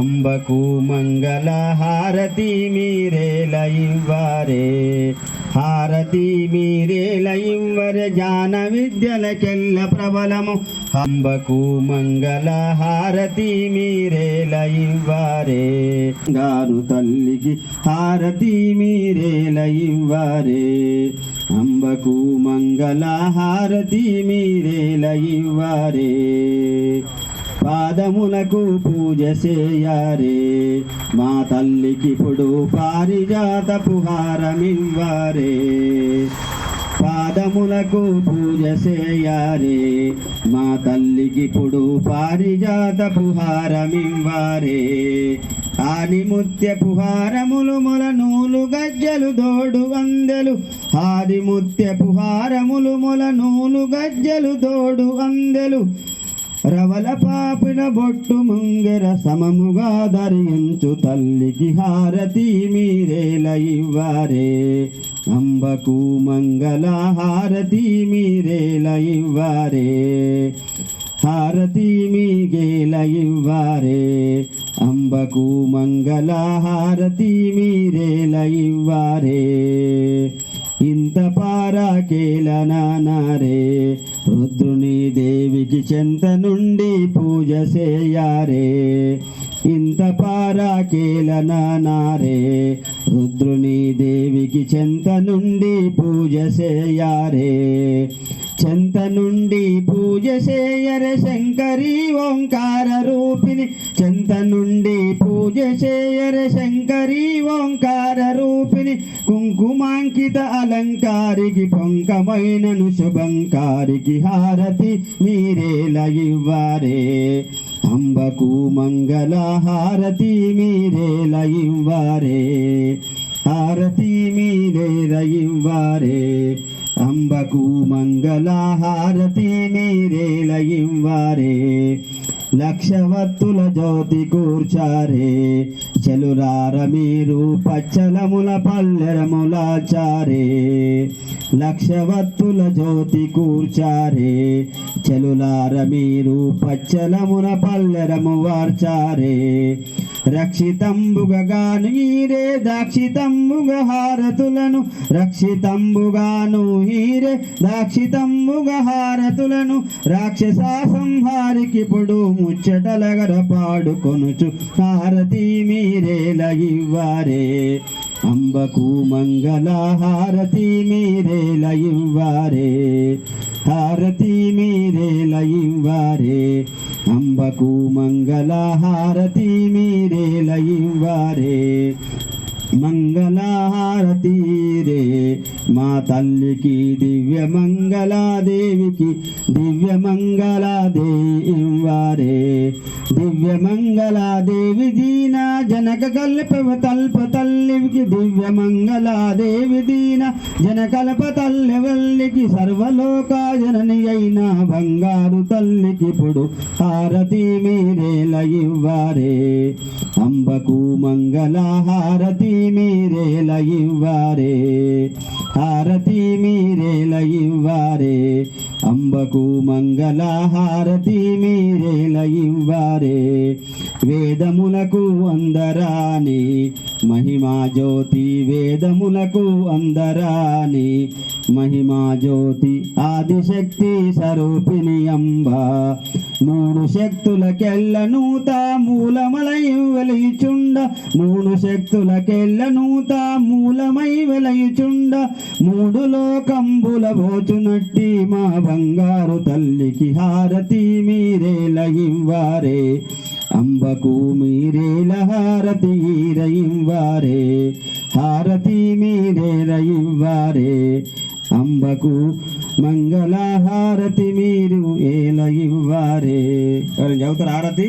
అంబకు మంగళ హారతి మీరేల హారతి మీరేల జాన విద్యలకెల్ల ప్రబలము. అంబకు మంగళ హారతి మీరేల గారు తల్లికి హారతి మీరేల అంబకు మంగళ హారతి పాదమునకు పాదములకు పూజ చేయారే. మా తల్లికి పొడు పారిజాతపు హారమివ్వారే పాదములకు పూజ చేయారే. మా తల్లికి పొడు పారిజాతపు హారమివ్వారే ఆని ముత్యపు హారములు మొల నూలు గజ్జలు దోడు అందెలు ఆదిముత్య హారములు మొల నూలు గజ్జలు దోడు అందెలు రవల పాపిన బొట్టు ముంగెర సమముగా ధరించు తల్లికి హారతి మీరేల ఇవ్వారే. అంబకు మంగళ హారతి మీరేల ఇవ్వారే. హారతి మీగేల ఇవ్వారే. అంబకు మంగళ హారతి మీరేల ఇవ్వారే. ఇంత పారాకేలనారే రుద్రుని దేవికి చెంత నుండి పూజ చేయారే. ఇంత పారాకేలనారే రుద్రుని దేవికి చెంత నుండి పూజ చేయారే. చెంత నుండి పూజ చేయరే శంకరి ఓంకార రూపిణి. చెంత నుండి పూజ చేయరే శంకరి ఓంకార రూపిణి కుంకుమాంకిత అలంకారికి పొంకమైనను శుభంకారికి హారతి మీరేల ఇవ్వారే అంబకు మంగళ హారతి మీరేల ఇవ్వారే హారతి మీరేల ఇవ్వారే అంబకు మంగళ హారతి మీరేల ఇవ్వారే లక్షవత్తుల జ్యోతి కూర్చారే. చెలురార మీరు పచ్చలముల పల్లెరములాచారే. లక్షవత్తుల జ్యోతి కూర్చారే. చెలులార మీరు పచ్చలమున పల్లెరము వార్చారే. రక్షితంబుగా నీరే దాక్షితంబుగ హారతులను. రక్షితంబుగాను హీరే దాక్షితంబుగ హారతులను. రాక్షస సంహారికి పొడు ముచ్చటలగర పాడుకొనుచు. హారతి మీరేల ఇవ్వారే అంబకు మంగళ హారతి మీరేల ఇవ్వారే హారతి మీరేల ఇవ్వారే అంబకు మంగళహారతి మీరే మీరేల మంగళహారతి రే మా తల్లికి దివ్య మంగళాదేవికి దివ్య మంగళాదేవారే దివ్య మంగళాదేవి దీన జనక కల్పవ తల్ప తల్లికి దివ్య మంగళాదేవి దీన జనకల్ప తల్లి వల్లికి సర్వలోక అయిన బంగారు తల్లికి పొడు హారతి మీరేల ఇవ్వారే అంబకు మంగళ హారతి మీరేల ఇవ్వారే హారతి మీరేల ఇవ్వారే అంబకు మంగళహారతి మీరేల ఇవ్వారే. వేదములకు అందరాని మహిమా జ్యోతి వేదములకు అందరాని. మహిమా జ్యోతి ఆదిశక్తి స్వరూపిణి అంబ. మూడు శక్తులకెళ్ళను తా మూలమలై వెలయుచుండ. మూడు శక్తులకెళ్ళను తా మూలమై వెలయుచుండ. మూడు లోకంబుల భోచునట్టి మా బంగారు తల్లికి హారతి మీరే ఇవ్వారే అంబకు మీరేల హారతి ఇవ్వారే హారతి మీరేల ఇవ్వారే అంబకు మంగళహారతి మీరు ఏల ఇవ్వారే చదువుతారు హారతి?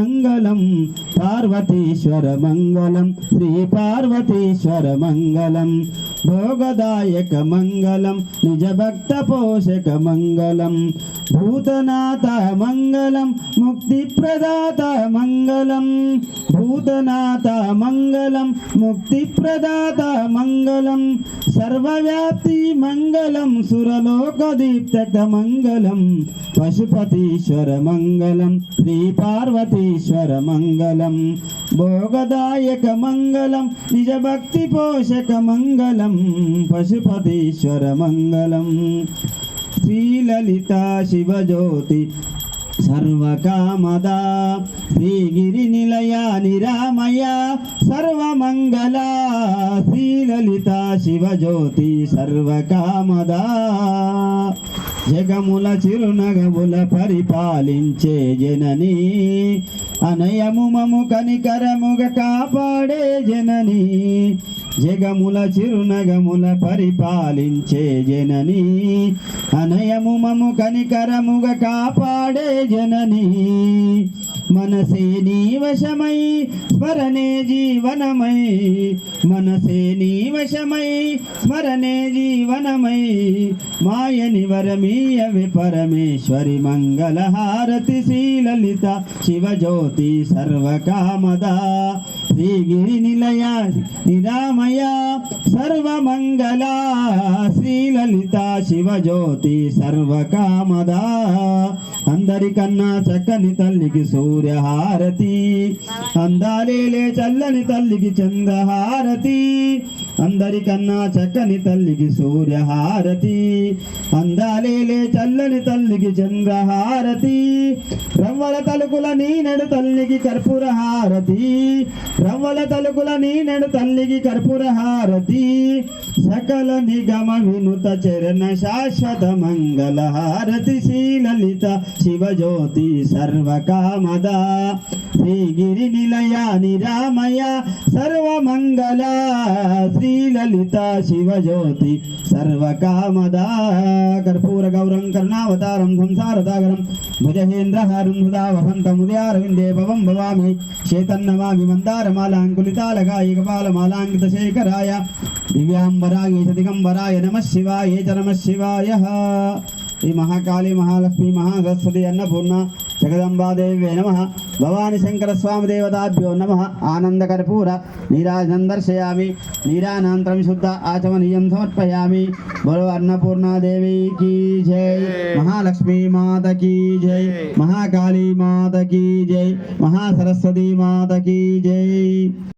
మంగళం పార్వతీశ్వర మంగళం శ్రీ పార్వతీశ్వర మంగళం భోగదాయక మంగళం నిజ భక్త పోషక మంగళం భూతనాథ మంగళం ముక్తి ప్రదాత మంగళం భూతనాథ మంగళం ముక్తి ప్రదాత మంగళం సర్వవ్యాప్తి మంగళం సురలోక దీప్తక మంగళం పశుపతీశ్వర మంగళం శ్రీ పార్వతీ ఈశ్వర మంగళం భోగదాయక మంగళం నిజభక్తి పోషక మంగళం పశుపతీశ్వర మంగళం శ్రీలలిత శివజ్యోతి సర్వకామదా శ్రీగిరి నిలయ నిరామయ సర్వమంగళ శ్రీలలిత శివజ్యోతి సర్వకామదా జగముల చిరునగముల పరిపాలించే జనని అనయము మము కనికరముగ కాపాడే జనని. జగముల చిరునగముల పరిపాలించే జనని అనయము మము కనికరముగ కాపాడే జనని. మనసే నీ వశమై స్మరణే జీవనమై. మనసే నీ వశమై స్మరణే జీవనమై. మాయని వరమీయవి పరమేశ్వరి మంగళహారతి శ్రీలలిత శివజ్యోతి సర్వకామదా. శ్రీగిరి నిలయ నిరామయ సర్వమంగళ శ్రీ లలిత శివజ్యోతి సర్వకామదా అందరికన్నా చక్కని తల్లికి సూర్యహారతి. అందాలేలే చల్లని తల్లికి చంద్రహారతి అందరికన్నా చక్కని తల్లికి సూర్యహారతి. అందాలేలే చల్లని తల్లికి చంద్రహారతి రవ్వల తలుకుల నీనెడు తల్లికి కర్పూరహారతి. రవ్వల తలుకుల నీనెడు తల్లికి కర్పూరహారతి. సకల నిగమ వినుత చరణ శాశ్వత మంగళహారతి శ్రీలలిత శివజ్యోతి సర్వకామదా శ్రీగిరి నిలయ నిరామయ సర్వమంగళ శ్రీలలిత శివజ్యోతి సర్వకామదా కర్పూర గౌరం కర్ణావతారం సంసారదాగరం భుజహేంద్రహారం సదా వసంతముదయారవిందే భవం భవామి చేతన్నమామి మందారమాలాంకులితాలకాయ కపాలమాలాంకిత శేఖరాయ దివ్యాంబరాయ దిగంబరాయ నమ శివాయ చ నమ శివాయ శ్రీ మహాకాళీ మహాలక్ష్మి మహాసరస్వతి అన్నపూర్ణ జగదంబాదేవ్యే నమ. భవాని శంకర స్వామి దేవతాభ్యో నమ. ఆనందకర్పూర నీరాజనం దర్శయామి. నీరానంతరం శుద్ధ ఆచమనీయం సమర్పయామి. బలో అన్నపూర్ణాదేవి కీ జై. మహాలక్ష్మీ మాత కీ జై. మహాకాళీ మాత కీ జై. మహాసరస్వతి మాత కీ జై.